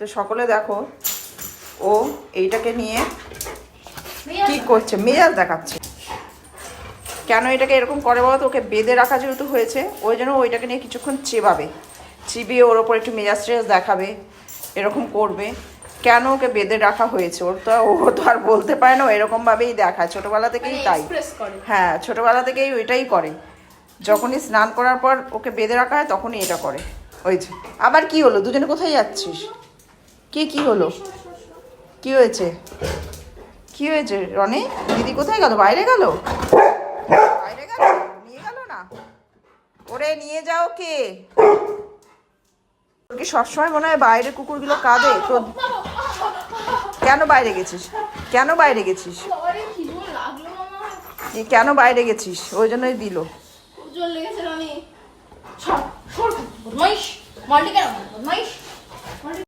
তো সকলে দেখো ও এইটাকে নিয়ে কি করছে? মেজাজ দেখাচ্ছে। কেন এটাকে এরকম করে বলো তো? ওকে বেঁধে রাখা যেহেতু হয়েছে ওই জন্য ওইটাকে নিয়ে কিছুক্ষণ চেবাবে। চিবিয়ে ওর ওপর একটু মেজাজ টেজাজ দেখাবে এরকম করবে। কেন ওকে বেঁধে রাখা হয়েছে? ওর তো ও তো আর বলতে পারে না এরকমভাবেই দেখায়। ছোটোবেলা থেকেই তাই। হ্যাঁ ছোটোবেলা থেকেই ওইটাই করে। যখনই স্নান করার পর ওকে বেঁধে রাখা হয় তখনই এটা করে। ওই যে। আবার কি হলো? দুজনে কোথায় যাচ্ছিস? কি কি হলো? কি হয়েছে? কি হয়েছে, রনি? দিদি কোথায় গেল? বাইরে গেল? বাইরে গেল? নিয়ে গেল না? ওরে, নিয়ে যাও কে? তোর কি সবসময় মনে হয় বাইরে কুকুরগুলো কাঁদে? তো কেন বাইরে গেছিস? কেন বাইরে গেছিস? কেন বাইরে গেছিস? ওই জন্যই দিল।